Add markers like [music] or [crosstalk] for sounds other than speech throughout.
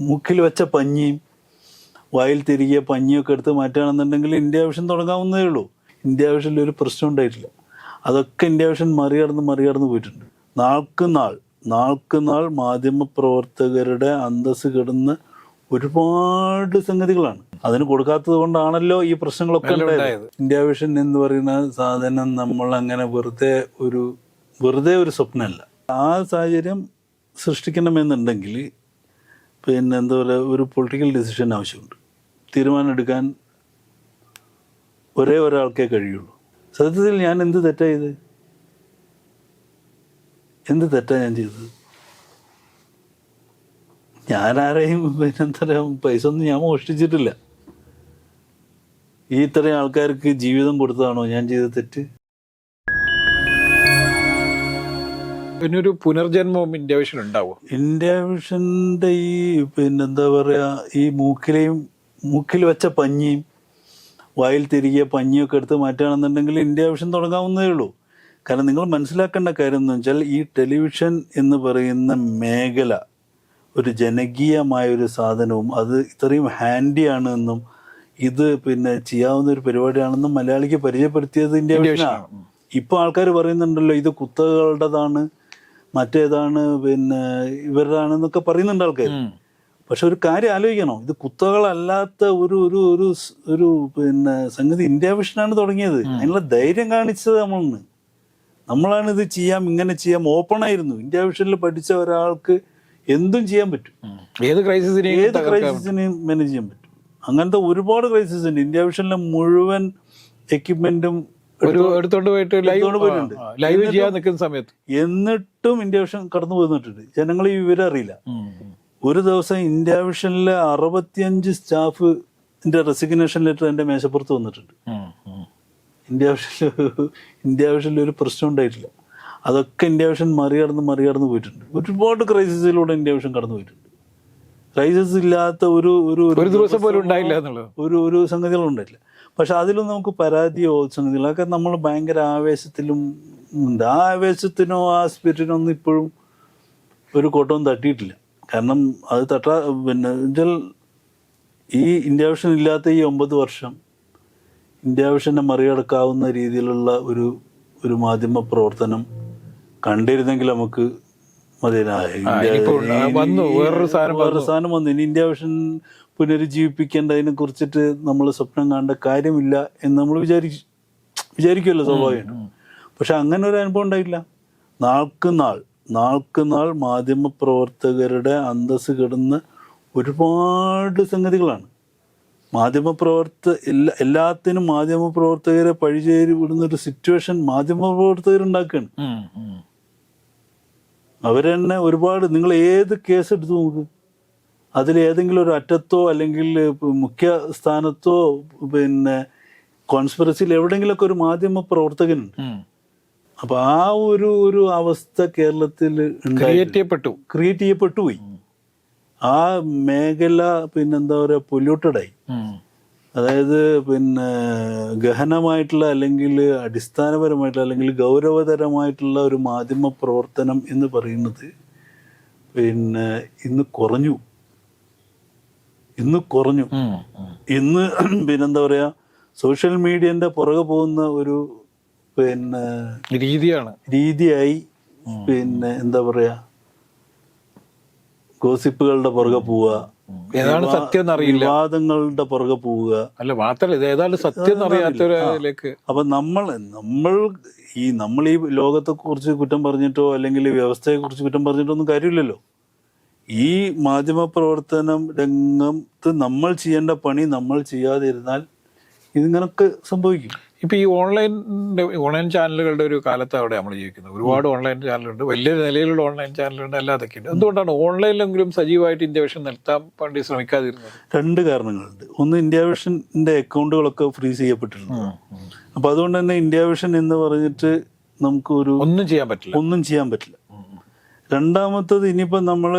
മൂക്കിൽ വെച്ച പഞ്ഞിയും വായിൽ തിരികെ പഞ്ഞിയൊക്കെ എടുത്ത് മാറ്റുകയാണെന്നുണ്ടെങ്കിൽ ഇന്ത്യ വിഷൻ തുടങ്ങാവുന്നതേ ഉള്ളൂ. ഇന്ത്യ വിഷനിൽ ഒരു പ്രശ്നം ഉണ്ടായിട്ടില്ല. അതൊക്കെ ഇന്ത്യ വിഷൻ മറികടന്ന് മറികടന്ന് പോയിട്ടുണ്ട്. നാൾക്ക് നാൾ നാൾക്ക് നാൾ മാധ്യമപ്രവർത്തകരുടെ അന്തസ് കിടന്ന് ഒരുപാട് സംഗതികളാണ്. അതിന് കൊടുക്കാത്തത് കൊണ്ടാണല്ലോ ഈ പ്രശ്നങ്ങളൊക്കെ ഉണ്ടായത്. ഇന്ത്യ വിഷൻ എന്ന് പറയുന്ന സാധനം നമ്മൾ അങ്ങനെ വെറുതെ ഒരു വെറുതെ ഒരു സ്വപ്നമല്ല. ആ സാഹചര്യം സൃഷ്ടിക്കണമെന്നുണ്ടെങ്കിൽ പിന്നെ എന്താ പറയുക ഒരു പൊളിറ്റിക്കൽ ഡിസിഷൻ ആവശ്യമുണ്ട്. തീരുമാനം എടുക്കാൻ ഒരേ ഒരാൾക്കേ കഴിയുള്ളൂ. സത്യത്തിൽ ഞാൻ എന്ത് തെറ്റാ ചെയ്ത്? എന്ത് തെറ്റാ ഞാൻ ചെയ്തത്? ഞാൻ ആരെയും പിന്നെ എന്താ പൈസ ഒന്നും ഞാൻ മോഷ്ടിച്ചിട്ടില്ല. ഈ ഇത്രയും ആൾക്കാർക്ക് ജീവിതം കൊടുത്തതാണോ ഞാൻ ചെയ്ത തെറ്റ്? പിന്നെ ഒരു പുനർജന്മവും ഇന്ത്യ വിഷൻ ഉണ്ടാവും? ഇന്ത്യ വിഷന്റെ ഈ പിന്നെന്താ പറയാ ഈ മൂക്കിലെയും മൂക്കിൽ വെച്ച പഞ്ഞിയും വായിൽ തിരികെ പഞ്ഞിയൊക്കെ എടുത്ത് മാറ്റുകയാണെന്നുണ്ടെങ്കിൽ ഇന്ത്യ വിഷൻ തുടങ്ങാവുന്നേ ഉള്ളൂ. കാരണം നിങ്ങൾ മനസ്സിലാക്കേണ്ട കാര്യം എന്ന് വെച്ചാൽ ഈ ടെലിവിഷൻ എന്ന് പറയുന്ന മേഖല ഒരു ജനകീയമായ ഒരു സാധനവും അത് ഇത്രയും ഹാൻഡിയാണ് എന്നും ഇത് പിന്നെ ചെയ്യാവുന്ന ഒരു പരിപാടിയാണെന്നും മലയാളിക്ക് പരിചയപ്പെടുത്തിയത് ഇന്ത്യ വിഷനാണ് വിഷനാണ്. ഇപ്പൊ ആൾക്കാർ പറയുന്നുണ്ടല്ലോ ഇത് കുത്തകളുടേതാണ് മറ്റേതാണ് പിന്നെ ഇവരുടെയാണെന്നൊക്കെ പറയുന്നുണ്ട് ആൾക്കാർ പക്ഷെ ഒരു കാര്യം ആലോചിക്കണം. ഇത് കുത്തകളല്ലാത്ത ഒരു ഒരു ഒരു ഒരു പിന്നെ സംഗതി ഇന്ത്യ വിഷനാണ് തുടങ്ങിയത്. അതിനുള്ള ധൈര്യം കാണിച്ചത് നമ്മളാണ്. നമ്മളാണ് ഇത് ചെയ്യാം ഇങ്ങനെ ചെയ്യാം ഓപ്പൺ ആയിരുന്നു. ഇന്ത്യ വിഷനിൽ പഠിച്ച ഒരാൾക്ക് എന്തും ചെയ്യാൻ പറ്റും. ഏത് ക്രൈസിസിനെയും ഏത് ക്രൈസിസിനെയും മാനേജ് ചെയ്യാൻ പറ്റും. അങ്ങനത്തെ ഒരുപാട് ക്രൈസിസ് ഉണ്ട് ഇന്ത്യ വിഷനിലെ മുഴുവൻ എക്യുപ്മെന്റും ഒരു എടുത്തോണ്ട് പോയിട്ട് ലൈവ് പോയിട്ടുണ്ട്. ലൈവ് ചെയ്യാൻ നിൽക്കുന്ന സമയത്ത്. എന്നിട്ടും ഇന്ത്യ വിഷൻ കടന്നു പോന്നിട്ടുണ്ട്. ജനങ്ങൾ ഈ വിവരം അറിയില്ല. ഒരു ദിവസം ഇന്ത്യ വിഷനിലെ അറുപത്തിയഞ്ച് സ്റ്റാഫിന്റെ റെസിഗ്നേഷൻ ലെറ്റർ എന്റെ മേശപ്പുറത്ത് വന്നിട്ടുണ്ട്. ഇന്ത്യ വിഷനിൽ [laughs] ഇന്ത്യ വിഷനിൽ ഒരു പ്രശ്നം ഉണ്ടായിട്ടില്ല. അതൊക്കെ ഇന്ത്യ വിഷൻ മറികടന്ന് മറികടന്ന് പോയിട്ടുണ്ട്. ഒരുപാട് ക്രൈസിസിലൂടെ ഇന്ത്യ വിഷൻ കടന്നു പോയിട്ടുണ്ട്. ക്രൈസിസ് ഇല്ലാത്ത ഒരു ഒരു ഒരു ദിവസം പോലും ഉണ്ടായില്ല ഒരു ഒരു സംഗതികളും ഉണ്ടായിട്ടില്ല. പക്ഷെ അതിലും നമുക്ക് പരാതി സംഗതികളോ അതൊക്കെ നമ്മൾ ഭയങ്കര ആവേശത്തിലും ഉണ്ട്. ആ ആവേശത്തിനോ ആ സ്പിരിറ്റിനോ ഒന്നും ഇപ്പോഴും ഒരു കോട്ടവും തട്ടിയിട്ടില്ല. കാരണം അത് തട്ടാ പിന്നെ എന്നുവെച്ചാൽ ഈ ഇന്ത്യ വിഷൻ ഇല്ലാത്ത ഈ ഒമ്പത് വർഷം ഇന്ത്യ വിഷനെ മറികടക്കാവുന്ന രീതിയിലുള്ള ഒരു ഒരു മാധ്യമ പ്രവർത്തനം കണ്ടിരുന്നെങ്കിൽ നമുക്ക് മതിയായി സാധനം വേറൊരു സാധനം വന്നു. ഇനി ഇന്ത്യ വിഷൻ പുനരുജ്ജീവിപ്പിക്കേണ്ടതിനെ കുറിച്ചിട്ട് നമ്മൾ സ്വപ്നം കാണേണ്ട കാര്യമില്ല എന്ന് നമ്മൾ വിചാരിച്ചു വിചാരിക്കുമല്ലോ സ്വാഭാവികം. പക്ഷെ അങ്ങനെ ഒരു അനുഭവം ഉണ്ടായില്ല നാൾക്ക് നാൾ നാൾക്ക് നാൾ മാധ്യമ പ്രവർത്തകരുടെ അന്തസ് കിടന്ന് ഒരുപാട് സംഗതികളാണ്. മാധ്യമപ്രവർത്ത എല്ലാ എല്ലാത്തിനും മാധ്യമപ്രവർത്തകരെ പഴിചേരി വിടുന്ന ഒരു സിറ്റുവേഷൻ മാധ്യമപ്രവർത്തകരുണ്ടാക്കുകയാണ്. അവരെന്നെ ഒരുപാട് നിങ്ങൾ ഏത് കേസ് എടുത്തു നോക്ക്? അതിൽ ഏതെങ്കിലും ഒരു അറ്റത്തോ അല്ലെങ്കിൽ മുഖ്യ സ്ഥാനത്തോ പിന്നെ കോൺസ്പിറസിയിൽ എവിടെയെങ്കിലുമൊക്കെ ഒരു മാധ്യമ പ്രവർത്തകനുണ്ട്. അപ്പൊ ആ ഒരു ഒരു അവസ്ഥ കേരളത്തിൽ ക്രിയേറ്റ് ചെയ്യപ്പെട്ടു. ക്രിയേറ്റ് ചെയ്യപ്പെട്ടു പോയി. ആ മേഖല പിന്നെന്താ പറയുക പൊല്യൂട്ടഡായി. അതായത് പിന്നെ ഗഹനമായിട്ടുള്ള അല്ലെങ്കിൽ അടിസ്ഥാനപരമായിട്ടുള്ള അല്ലെങ്കിൽ ഗൗരവതരമായിട്ടുള്ള ഒരു മാധ്യമ പ്രവർത്തനം എന്ന് പറയുന്നത് പിന്നെ ഇന്ന് കുറഞ്ഞു. ഇന്ന് കുറഞ്ഞു. ഇന്ന് [clears throat] പിന്നെന്താ പറയാ സോഷ്യൽ മീഡിയന്റെ പുറകെ പോകുന്ന ഒരു പിന്നെ രീതിയാണ്. രീതിയായി പിന്നെ എന്താ പറയാ ഗോസിപ്പുകളുടെ പുറകെ പോവുക ഏതാണ് സത്യം എന്നറിയില്ല. വിവാദങ്ങളുടെ പുറകെ പോവുക. അല്ല മാത്രല്ല ഇത് ഏതാണ് സത്യം അറിയാത്തവരിലേക്ക് അപ്പൊ നമ്മൾ നമ്മൾ ഈ നമ്മൾ ഈ ലോകത്തെ കുറിച്ച് കുറ്റം പറഞ്ഞിട്ടോ അല്ലെങ്കിൽ വ്യവസ്ഥയെ കുറിച്ച് കുറ്റം പറഞ്ഞിട്ടോ ഒന്നും കാര്യമില്ലല്ലോ. ഈ മാധ്യമ പ്രവർത്തനം രംഗത്ത് നമ്മൾ ചെയ്യേണ്ട പണി നമ്മൾ ചെയ്യാതിരുന്നാൽ ഇതിങ്ങനൊക്കെ സംഭവിക്കും. ഇപ്പം ഈ ഓൺലൈൻ ഓൺലൈൻ ചാനലുകളുടെ ഒരു കാലത്ത് അവിടെ നമ്മൾ ജീവിക്കുന്നത്. ഒരുപാട് ഓൺലൈൻ ചാനലുണ്ട്. വലിയ നിലയിലുള്ള ഓൺലൈൻ ചാനലുണ്ട് അല്ലാതൊക്കെ ഉണ്ട് എന്തുകൊണ്ടാണ് ഓൺലൈനിലെങ്കിലും സജീവമായിട്ട് ഇന്ത്യ വിഷൻ നിർത്താൻ വേണ്ടി ശ്രമിക്കാതിരുന്നത്? രണ്ട് കാരണങ്ങളുണ്ട്. ഒന്ന് ഇന്ത്യ വിഷന്റെ അക്കൗണ്ടുകളൊക്കെ ഫ്രീസ് ചെയ്യപ്പെട്ടിട്ടുണ്ട്. അപ്പോൾ അതുകൊണ്ട് തന്നെ ഇന്ത്യ വിഷൻ എന്ന് പറഞ്ഞിട്ട് നമുക്ക് ഒരു ഒന്നും ചെയ്യാൻ പറ്റില്ല. ഒന്നും ചെയ്യാൻ പറ്റില്ല. രണ്ടാമത്തത് ഇനിയിപ്പോൾ നമ്മൾ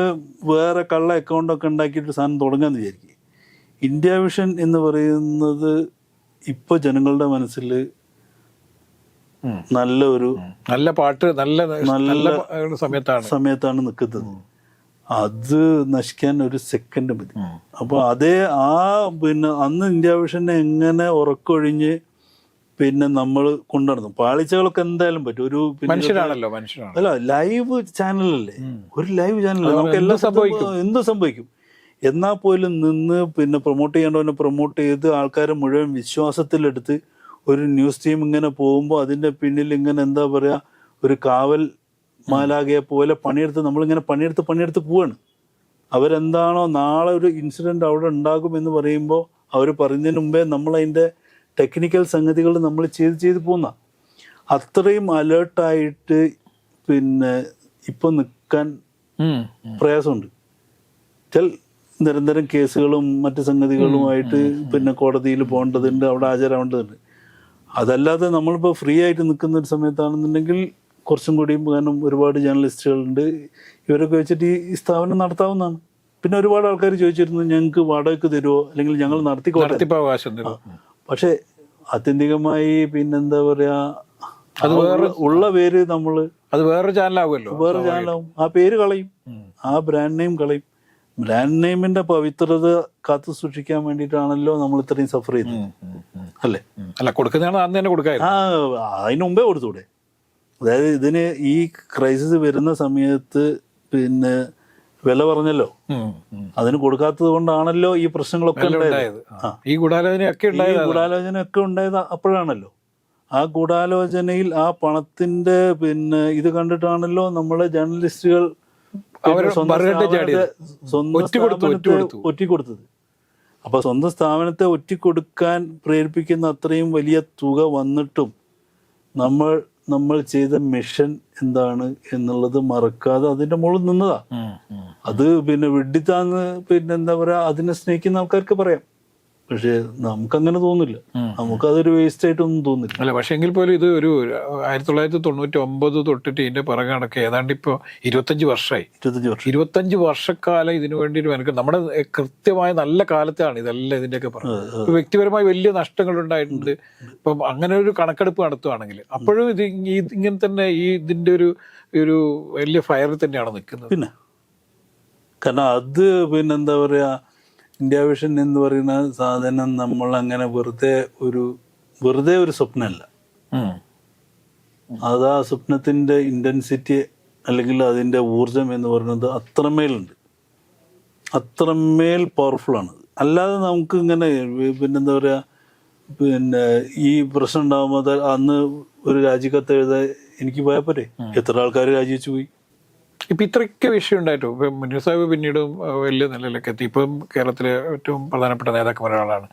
വേറെ കള്ള അക്കൗണ്ടൊക്കെ ഉണ്ടാക്കിയിട്ട് സാധനം തുടങ്ങാന്ന് വിചാരിക്കും. ഇന്ത്യ വിഷൻ എന്ന് പറയുന്നത് ഇപ്പോൾ ജനങ്ങളുടെ മനസ്സിൽ. നല്ല ഒരു നല്ല പാട്ട് നല്ല നല്ല നല്ല സമയത്താണ്. സമയത്താണ് നിൽക്കുന്നത് അത് നശിക്കാൻ ഒരു സെക്കൻഡ് മതി. അപ്പോൾ അതേ ആ പിന്നെ അന്ന് ഇന്ത്യ വിഷനെ എങ്ങനെ ഉറക്കൊഴിഞ്ഞ് പിന്നെ നമ്മൾ കൊണ്ടുനടന്നു. പാളിച്ചകളൊക്കെ എന്തായാലും പറ്റും. ഒരു മനുഷ്യരാണല്ലോ മനുഷ്യരാണ്. അല്ല ലൈവ് ചാനലല്ലേ? ഒരു ലൈവ് ചാനൽ നമുക്ക് എല്ലാം സംഭവിക്കും. എന്ത് സംഭവിക്കും? എന്നാൽ പോലും നിന്ന് പിന്നെ പ്രൊമോട്ട് ചെയ്യേണ്ടവനെ പ്രൊമോട്ട് ചെയ്ത് ആൾക്കാരെ മുഴുവൻ വിശ്വാസത്തിലെടുത്ത് ഒരു ന്യൂസ് ടീം ഇങ്ങനെ പോകുമ്പോൾ അതിന്റെ പിന്നിൽ ഇങ്ങനെ എന്താ പറയുക ഒരു കാവൽ മാലാകയെ പോലെ പണിയെടുത്ത് നമ്മളിങ്ങനെ പണിയെടുത്ത് പണിയെടുത്ത് പോവാണ്. അവരെന്താണോ നാളെ ഒരു ഇൻസിഡന്റ് അവിടെ ഉണ്ടാകും എന്ന് പറയുമ്പോൾ അവർ പറയുന്നതിന് മുമ്പേ നമ്മളതിന്റെ അതിന്റെ ടെക്നിക്കൽ സംഗതികൾ നമ്മൾ ചെയ്ത് ചെയ്ത് പോകുന്ന അത്രയും അലേർട്ടായിട്ട് പിന്നെ ഇപ്പൊ നിൽക്കാൻ. പ്രയാസമുണ്ട്. ചില നിരന്തരം കേസുകളും മറ്റു സംഗതികളുമായിട്ട് പിന്നെ കോടതിയിൽ പോകേണ്ടതുണ്ട് അവിടെ ഹാജരാവേണ്ടതുണ്ട്. അതല്ലാതെ നമ്മളിപ്പോൾ ഫ്രീ ആയിട്ട് നിൽക്കുന്ന ഒരു സമയത്താണെന്നുണ്ടെങ്കിൽ കുറച്ചും കൂടിയും കാരണം ഒരുപാട് ജേർണലിസ്റ്റുകളുണ്ട് ഇവരൊക്കെ വെച്ചിട്ട് ഈ- സ്ഥാപനം നടത്താവുന്നതാണ്. പിന്നെ ഒരുപാട് ആൾക്കാർ ചോദിച്ചിരുന്നു ഞങ്ങൾക്ക് വാടകയ്ക്ക് തരുമോ അല്ലെങ്കിൽ ഞങ്ങൾ നടത്തിക്കോട്ടെ. പക്ഷെ ആത്യന്തികമായി പിന്നെന്താ പറയാ അത് വേറെ- ഉള്ള- പേര് നമ്മൾ അത് വേറൊരു ചാനലാവുമല്ലോ. വേറെ ചാനലാവും. ആ പേര് കളയും. ആ ബ്രാൻഡ് നെയിം കളയും. ബ്രാൻഡ് നെയിമിന്റെ പവിത്രത കാത്തു സൂക്ഷിക്കാൻ വേണ്ടിയിട്ടാണല്ലോ നമ്മൾ ഇത്രയും സഫർ ചെയ്തത്. അല്ലേ? അല്ല കൊടുക്കുന്നതാണ് അന്ന് തന്നെ ആ അതിന് മുമ്പേ കൊടുത്തൂടെ. അതായത് ഇതിന് ഈ ക്രൈസിസ് വരുന്ന സമയത്ത് പിന്നെ വില പറഞ്ഞല്ലോ. അതിന് കൊടുക്കാത്തത് കൊണ്ടാണല്ലോ ഈ പ്രശ്നങ്ങളൊക്കെ ഉണ്ടായത്. ഈ ഗൂഢാലോചനയൊക്കെ ഈ ഗൂഢാലോചനയൊക്കെ ഗൂഢാലോചന ഒക്കെ ഉണ്ടായത് അപ്പോഴാണല്ലോ. ആ ഗൂഢാലോചനയിൽ ആ പണത്തിന്റെ പിന്നെ ഇത് കണ്ടിട്ടാണല്ലോ നമ്മളെ ജേർണലിസ്റ്റുകൾ. ഒറ്റിക്കൊടുത്തത്. അപ്പൊ സ്വന്തം സ്ഥാപനത്തെ ഒറ്റിക്കൊടുക്കാൻ പ്രേരിപ്പിക്കുന്ന അത്രയും വലിയ തുക വന്നിട്ടും നമ്മൾ നമ്മൾ ചെയ്ത മിഷൻ എന്താണ് എന്നുള്ളത് മറക്കാതെ അതിന്റെ മുകളിൽ നിന്നതാ. അത് പിന്നെ വിഡിത്താന്ന് പിന്നെ എന്താ പറയാ അതിനെ സ്നേഹിക്കുന്ന ആൾക്കാർക്ക് പറയാം പക്ഷെ നമുക്കങ്ങനെ തോന്നില്ല. നമുക്ക് നമുക്കതൊരു വേസ്റ്റ് ആയിട്ടൊന്നും തോന്നില്ല. അല്ല പക്ഷെ എങ്കിൽ പോലും ഇത് ഒരു ആയിരത്തി തൊള്ളായിരത്തി തൊണ്ണൂറ്റി ഒമ്പത് തൊട്ടിട്ട് ഇതിന്റെ പിറകെ നടക്കുക ഏതാണ്ട് ഇപ്പോൾ ഇരുപത്തഞ്ച് വർഷമായി ഇരുപത്തഞ്ച് വർഷം. ഇരുപത്തഞ്ച് വർഷക്കാലം ഇതിനു വേണ്ടി ഒരു മെനക്കെട്ട് നമ്മുടെ കൃത്യമായ നല്ല കാലത്താണ് ഇതെല്ലാം ഇതിന്റെയൊക്കെ പറഞ്ഞത്. വ്യക്തിപരമായി വലിയ നഷ്ടങ്ങൾ ഉണ്ടായിട്ടുണ്ട് ഇപ്പം അങ്ങനെ ഒരു കണക്കെടുപ്പ് നടത്തുവാണെങ്കിൽ അപ്പോഴും ഇത് ഇങ്ങനെ തന്നെ ഈ ഇതിന്റെ ഒരു ഒരു വലിയ ഫയറിൽ തന്നെയാണ് നിൽക്കുന്നത്. പിന്നെ? കാരണം അത് പിന്നെന്താ പറയാ ഇന്ത്യ വിഷൻ എന്ന് പറയുന്ന സാധനം നമ്മൾ അങ്ങനെ വെറുതെ ഒരു വെറുതെ ഒരു സ്വപ്നമല്ല. അത് ആ സ്വപ്നത്തിന്റെ ഇന്റൻസിറ്റി അല്ലെങ്കിൽ അതിന്റെ ഊർജം എന്ന് പറയുന്നത് അത്രമേലുണ്ട്. അത്രമേൽ പവർഫുൾ ആണ്. അല്ലാതെ നമുക്ക് ഇങ്ങനെ പിന്നെന്താ പറയാ പിന്നെ ഈ പ്രശ്നം ഉണ്ടാകുമ്പോൾ അന്ന് ഒരു രാജിക്കത്ത് എഴുതാൻ എനിക്ക് പോയാൽ പോരെ? എത്ര ആൾക്കാർ രാജിവെച്ച് പോയി? ഇപ്പൊ ഇത്രയ്ക്ക് വിഷയം ഉണ്ടായിട്ടു? ഇപ്പം മുനീർ സാഹിബ് പിന്നീടും വലിയ നിലയിലൊക്കെ എത്തി. ഇപ്പം കേരളത്തിലെ ഏറ്റവും പ്രധാനപ്പെട്ട നേതാക്കൾ ഒരാളാണ്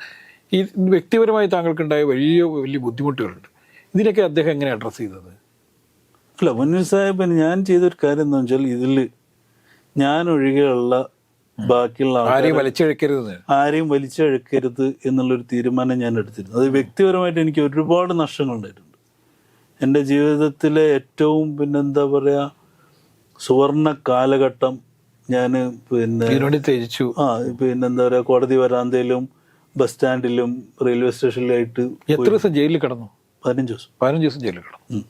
ഈ വ്യക്തിപരമായി താങ്കൾക്കുണ്ടായ വലിയ വലിയ ബുദ്ധിമുട്ടുകളുണ്ട്. ഇതിനൊക്കെ അദ്ദേഹം എങ്ങനെ അഡ്രസ്സ് ചെയ്തത്? അല്ല മുന്നിൽ സാഹിബിന് ഞാൻ ചെയ്തൊരു കാര്യം എന്താ വെച്ചാൽ ഇതിൽ ഞാൻ ഒഴികെയുള്ള ബാക്കിയുള്ള ആരെയും വലിച്ചഴക്കരുത് ആരെയും വലിച്ചഴക്കരുത് എന്നുള്ളൊരു തീരുമാനം ഞാൻ എടുത്തിരുന്നു. അത് വ്യക്തിപരമായിട്ട് എനിക്ക് ഒരുപാട് നഷ്ടങ്ങൾ ഉണ്ടായിട്ടുണ്ട്. എന്റെ ജീവിതത്തിലെ ഏറ്റവും പിന്നെന്താ പറയുക സുവർണ കാലഘട്ടം ഞാൻ പിന്നെ തിരിച്ചു ആ ആ പിന്നെന്താ പറയുക കോടതി വരാന്തയിലും ബസ് സ്റ്റാൻഡിലും റെയിൽവേ സ്റ്റേഷനിലായിട്ട് എത്ര ദിവസം ജയിലിൽ കിടന്നു? പതിനഞ്ച് ദിവസം. പതിനഞ്ച് ദിവസം ജയിലിൽ കിടന്നു.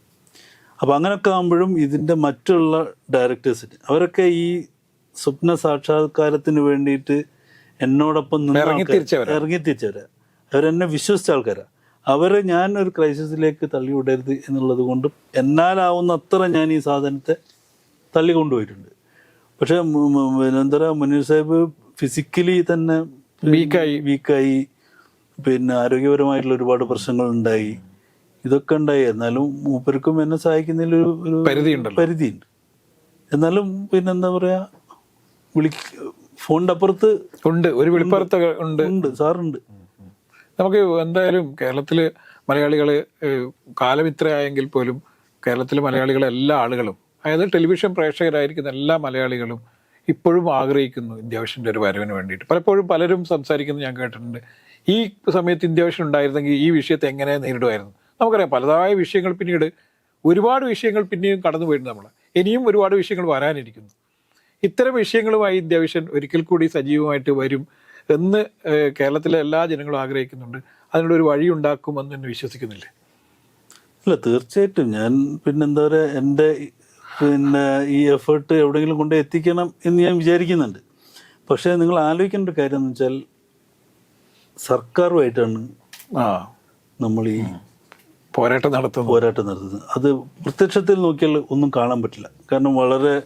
അപ്പോൾ അങ്ങനെയൊക്കെ ആകുമ്പോഴും ഇതിന്റെ മറ്റുള്ള ഡയറക്ടേഴ്സിന് അവരൊക്കെ ഈ സ്വപ്ന സാക്ഷാത്കാരത്തിന് വേണ്ടിയിട്ട് എന്നോടൊപ്പം ഇറങ്ങി തിരിച്ചവരാ. അവരെന്നെ വിശ്വസിച്ച ആൾക്കാരാണ് അവരെ ഞാൻ ഒരു ക്രൈസിസിലേക്ക് തള്ളിവിടരുത് എന്നുള്ളത് കൊണ്ട് എന്നാലാവുന്ന അത്ര ഞാൻ ഈ സാധനത്തെ തള്ളി പക്ഷേ എന്താ പറയുക മുനീർ സാഹിബ് ഫിസിക്കലി തന്നെ വീക്കായി. വീക്കായി. പിന്നെ ആരോഗ്യപരമായിട്ടുള്ള ഒരുപാട് പ്രശ്നങ്ങൾ ഉണ്ടായി ഇതൊക്കെ ഉണ്ടായി. എന്നാലും മൂപ്പർക്കും എന്നെ സഹായിക്കുന്നതിൽ ഒരു. പരിധിയുണ്ട്. എന്നാലും പിന്നെ എന്താ പറയാ വിളി ഫോണിന്റെ അപ്പുറത്ത് ഉണ്ട്. ഒരു വിളിപ്പുറത്ത് ഉണ്ട്. ഉണ്ട്. സാറുണ്ട്. നമുക്ക് എന്തായാലും കേരളത്തിൽ മലയാളികൾ ഏഹ്, കാലം ഇത്രയായെങ്കിൽ പോലും കേരളത്തിലെ മലയാളികളെ എല്ലാ ആളുകളും അതായത് ടെലിവിഷൻ പ്രേക്ഷകരായിരിക്കുന്ന എല്ലാ മലയാളികളും ഇപ്പോഴും ആഗ്രഹിക്കുന്നു ഇന്ത്യാവശ്യന്റെ ഒരു വരവിന് വേണ്ടിയിട്ട്. പലപ്പോഴും പലരും സംസാരിക്കുന്നത് ഞാൻ കേട്ടിട്ടുണ്ട്. ഈ സമയത്ത് ഇന്ത്യാവശ്യം ഉണ്ടായിരുന്നെങ്കിൽ ഈ വിഷയത്തെ എങ്ങനെ നേരിടുമായിരുന്നു? നമുക്കറിയാം പലതായ വിഷയങ്ങൾ പിന്നീട് ഒരുപാട് വിഷയങ്ങൾ പിന്നെയും കടന്നു പോയിട്ടുണ്ട് നമ്മൾ ഇനിയും ഒരുപാട് വിഷയങ്ങൾ വരാനിരിക്കുന്നു. ഇത്തരം വിഷയങ്ങളുമായി ഇന്ത്യാവിഷൻ ഒരിക്കൽ കൂടി സജീവമായിട്ട് വരും എന്ന് കേരളത്തിലെ എല്ലാ ജനങ്ങളും ആഗ്രഹിക്കുന്നുണ്ട്. അതിനുള്ള ഒരു വഴി ഉണ്ടാക്കുമെന്ന് വിശ്വസിക്കുന്നില്ലേ. അല്ല തീർച്ചയായിട്ടും. ഞാൻ പിന്നെന്താ പറയുക എന്റെ പിന്നെ ഈ എഫേർട്ട് എവിടെയെങ്കിലും കൊണ്ട് എത്തിക്കണം എന്ന് ഞാൻ വിചാരിക്കുന്നുണ്ട്. പക്ഷേ നിങ്ങൾ ആലോചിക്കേണ്ട ഒരു കാര്യം എന്ന് വെച്ചാൽ സർക്കാരുമായിട്ടാണ് ആ. നമ്മൾ ഈ പോരാട്ടം നടത്തുന്നത്. പോരാട്ടം നടത്തുന്നത്. അത് പ്രത്യക്ഷത്തിൽ നോക്കിയാൽ ഒന്നും കാണാൻ പറ്റില്ല. കാരണം വളരെ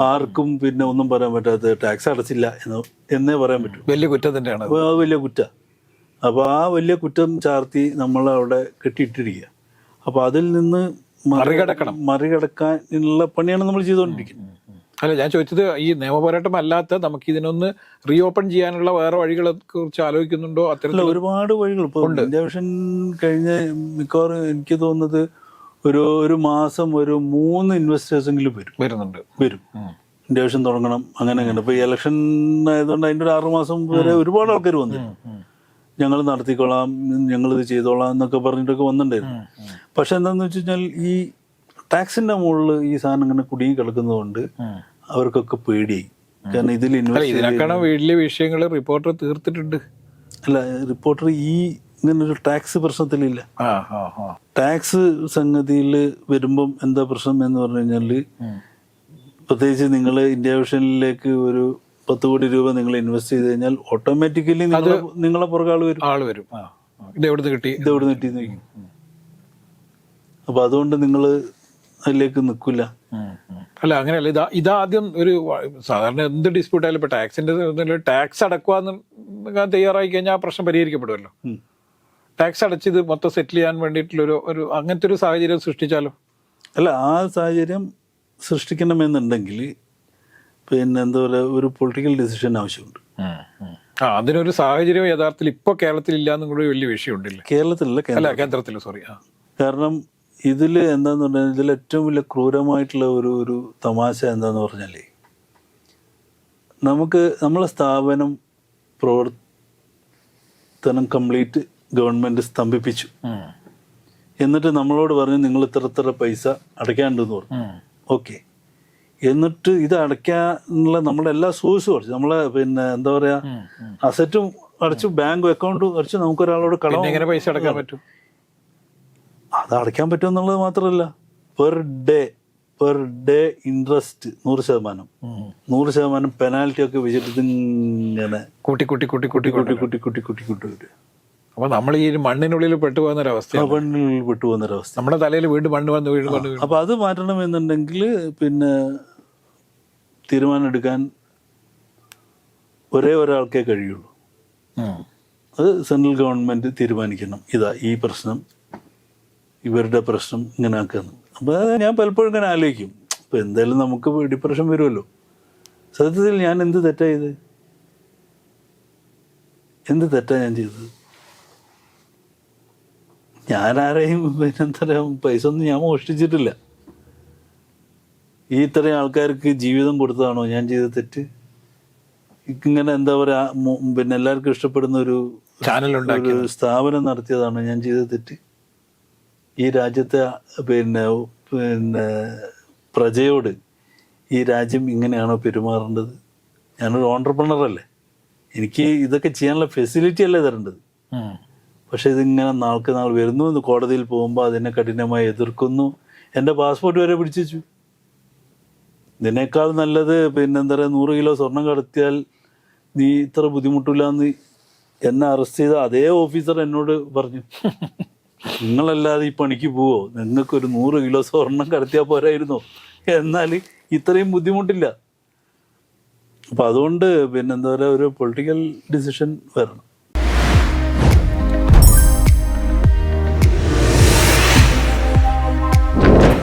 ആർക്കും പിന്നെ ഒന്നും പറയാൻ പറ്റാത്ത ടാക്സ് അടച്ചില്ല എന്ന് എന്നേ പറയാൻ പറ്റും. വലിയ കുറ്റം തന്നെയാണ് അത്. വലിയ കുറ്റ. അപ്പോൾ ആ വലിയ കുറ്റം ചാർത്തി നമ്മൾ അവിടെ കെട്ടിയിട്ടിരിക്കുക. അപ്പോൾ അതിൽ നിന്ന് മറികടക്കണം. മറികടക്കാനുള്ള പണിയാണ് നമ്മൾ ചെയ്തുകൊണ്ടിരിക്കുന്നത്. അല്ല ഞാൻ ചോദിച്ചത് ഈ നിയമപോരാട്ടം അല്ലാത്ത നമുക്ക് ഇതിനൊന്ന് റീഓപ്പൺ ചെയ്യാനുള്ള വേറെ വഴികളെ കുറിച്ച് ആലോചിക്കുന്നുണ്ടോ അത്തരത്തിൽ ഒരുപാട് വഴികൾ ഇപ്പോൾ ഇന്ത്യവിഷൻ കഴിഞ്ഞ മിക്കവാറും എനിക്ക് തോന്നുന്നത് ഒരു ഒരു മാസം ഒരു മൂന്ന് ഇൻവെസ്റ്റേഴ്സെങ്കിലും വരും. വരുന്നുണ്ട്. വരും. ഇന്ത്യവിഷൻ തുടങ്ങണം അങ്ങനെ അങ്ങനെ. ഇപ്പൊ ഈ ഇലക്ഷൻ ആയതുകൊണ്ട് അതിന്റെ ഒരു ആറുമാസം വരെ ഒരുപാട് ആൾക്കാർ വന്നു ഞങ്ങൾ നടത്തിക്കൊള്ളാം ഞങ്ങളിത് ഇത് ചെയ്തോളാം എന്നൊക്കെ പറഞ്ഞിട്ടൊക്കെ വന്നിട്ടുണ്ടായിരുന്നു. പക്ഷെ എന്താന്ന് വെച്ച് കഴിഞ്ഞാൽ ഈ ടാക്സിന്റെ മുകളിൽ ഈ സാധനം ഇങ്ങനെ കുടുങ്ങി കിടക്കുന്നതുകൊണ്ട് അവർക്കൊക്കെ പേടിയായി. കാരണം ഇതിൽ ഇൻവെസ്റ്റ് വലിയ വിഷയങ്ങൾ റിപ്പോർട്ടർ തീർത്തിട്ടുണ്ട്. അല്ല റിപ്പോർട്ടർ ഈ ഇങ്ങനൊരു ടാക്സ് പ്രശ്നത്തിലില്ല. ടാക്സ് സംഗതിയിൽ വരുമ്പം എന്താ പ്രശ്നം എന്ന് പറഞ്ഞു കഴിഞ്ഞാൽ പ്രത്യേകിച്ച് നിങ്ങൾ ഇന്ത്യ വിഷനിലേക്ക് ഒരു പത്ത് കോടി രൂപ നിങ്ങൾ ഇൻവെസ്റ്റ് ചെയ്ത് കഴിഞ്ഞാൽ ഓട്ടോമാറ്റിക്കലി നിങ്ങളെ പുറകെ ആൾ വരും. ആൾ വരും. ഇതെവിടുന്ന് കിട്ടി? ഇത് എവിടുന്ന് കിട്ടി ഇത് അപ്പൊ അതുകൊണ്ട് നിങ്ങൾ അതിലേക്ക് നിൽക്കില്ല. അല്ല അങ്ങനെയല്ല. ഇതാ ഇതാദ്യം ഒരു സാധാരണ എന്ത് ഡിസ്പ്യൂട്ട് ആയാലും ഇപ്പൊ ടാക്സിന്റെ ടാക്സ് അടക്കുവാന്ന് തയ്യാറായി കഴിഞ്ഞാൽ ആ പ്രശ്നം പരിഹരിക്കപ്പെടുമല്ലോ. ടാക്സ് ടാക്സ് ഇത് മൊത്തം സെറ്റിൽ ചെയ്യാൻ വേണ്ടിയിട്ടുള്ള ഒരു ഒരു അങ്ങനത്തെ ഒരു സാഹചര്യം സൃഷ്ടിച്ചാലോ? അല്ല ആ സാഹചര്യം സൃഷ്ടിക്കണമെന്നുണ്ടെങ്കിൽ പിന്നെ എന്താ പറയുക ഒരു പൊളിറ്റിക്കൽ ഡിസിഷൻ ആവശ്യമുണ്ട്. ആ അതിനൊരു സാഹചര്യം യഥാർത്ഥത്തിൽ ഇപ്പൊ കേരളത്തിൽ ഇല്ല എന്നും കൂടി വലിയ വിഷയമുണ്ടല്ലേ? കേരളത്തിലല്ല കേരള അല്ല കേന്ദ്രത്തിൽ സോറി കാരണം ഇതിൽ എന്താന്ന് പറഞ്ഞാൽ ഇതിൽ ഏറ്റവും വലിയ ക്രൂരമായിട്ടുള്ള ഒരു ഒരു തമാശ എന്താന്ന് പറഞ്ഞാൽ നമുക്ക് നമ്മളെ സ്ഥാപനം പ്രവർത്തനം കംപ്ലീറ്റ് ഗവൺമെന്റ് സ്തംഭിപ്പിച്ചു. എന്നിട്ട് നമ്മളോട് പറഞ്ഞു നിങ്ങൾ ഇത്ര ഇത്ര പൈസ അടയ്ക്കാണ്ടെന്ന് പറഞ്ഞു. ഓക്കെ എന്നിട്ട് ഇത് അടയ്ക്കാനുള്ള നമ്മുടെ എല്ലാ സോഴ്സും അടച്ചു. നമ്മളെ പിന്നെ എന്താ പറയാ അസറ്റും അടച്ചു ബാങ്ക് അക്കൗണ്ടും അടച്ചു നമുക്കൊരാളോട് കടം എങ്ങനെ പൈസ അടക്കാൻ പറ്റും? അത് അടയ്ക്കാൻ പറ്റും എന്നുള്ളത് മാത്രമല്ല. Per day per day interest നൂറ് ശതമാനം. നൂറ് ശതമാനം പെനാൽറ്റി ഒക്കെ വെച്ചിട്ട് ഇങ്ങനെ കൂട്ടി കൂട്ടി കൂട്ടി കൂട്ടി കൂട്ടി കൂട്ടി കൂട്ടി കൂട്ടി കൂട്ടി കുട്ടി അപ്പൊ നമ്മൾ ഈ മണ്ണിനുള്ളിൽ പെട്ടുപോകുന്ന ഒരു മണ്ണിനുള്ളിൽ പെണ്ണിനുള്ളിൽ വിട്ടുപോകുന്നൊരവസ്ഥ നമ്മുടെ തലയിൽ വീണ്ടും മണ്ണ് വന്ന് വീണ്ടും വന്ന് വീഴും അപ്പൊ അത് മാറ്റണം എന്നുണ്ടെങ്കിൽ പിന്നെ തീരുമാനം എടുക്കാൻ ഒരേ ഒരാൾക്കേ കഴിയുള്ളൂ. അത് സെൻട്രൽ ഗവൺമെന്റ് തീരുമാനിക്കണം. ഇതാ ഈ പ്രശ്നം ഇവരുടെ പ്രശ്നം ഇങ്ങനെ ആക്കുന്നു. അപ്പോൾ ഞാൻ പലപ്പോഴും ഇങ്ങനെ ആലോചിക്കും. അപ്പൊ എന്തായാലും നമുക്ക് ഡിപ്രഷൻ വരുമല്ലോ. സത്യത്തിൽ ഞാൻ എന്ത് തെറ്റായത് എന്ത് തെറ്റാ ഞാൻ ചെയ്തത്? ഞാൻ ആരെയും പിന്നെ എന്താ പറയാ പൈസ ഒന്നും ഞാൻ മോഷ്ടിച്ചിട്ടില്ല. ഈ ഇത്രയും ആൾക്കാർക്ക് ജീവിതം കൊടുത്തതാണോ ഞാൻ ചെയ്ത തെറ്റ്? ഇങ്ങനെ എന്താ പറയാ പിന്നെ എല്ലാവർക്കും ഇഷ്ടപ്പെടുന്ന ഒരു ചാനൽ ഒരു സ്ഥാപനം നടത്തിയതാണോ ഞാൻ ചെയ്ത തെറ്റ്? ഈ രാജ്യത്തെ പിന്നെ പിന്നെ പ്രജയോട് ഈ രാജ്യം ഇങ്ങനെയാണോ പെരുമാറേണ്ടത്? ഞാനൊരു ഓണ്ടർപ്രണറല്ലേ എനിക്ക് ഇതൊക്കെ ചെയ്യാനുള്ള ഫെസിലിറ്റി അല്ലേ തരേണ്ടത്. പക്ഷെ ഇതിങ്ങനെ നാൾക്ക് നാൾ വരുന്നു എന്ന് കോടതിയിൽ പോകുമ്പോൾ അതിനെ കഠിനമായി എതിർക്കുന്നു. എന്റെ പാസ്പോർട്ട് വരെ പിടിച്ചു ഇതിനേക്കാൾ നല്ലത് പിന്നെ എന്താ പറയുക നൂറ് കിലോ സ്വർണം കടത്തിയാൽ നീ ഇത്ര ബുദ്ധിമുട്ടില്ല എന്ന് എന്നെ അറസ്റ്റ് ചെയ്ത അതേ ഓഫീസർ എന്നോട് പറഞ്ഞു. നിങ്ങളല്ലാതെ ഈ പണിക്ക് പോവോ? നിങ്ങൾക്കൊരു നൂറ് കിലോ സ്വർണം കടത്തിയാൽ പോരായിരുന്നോ. എന്നാൽ ഇത്രയും ബുദ്ധിമുട്ടില്ല. അപ്പം അതുകൊണ്ട് പിന്നെന്താ പറയുക ഒരു പൊളിറ്റിക്കൽ ഡിസിഷൻ വരണം.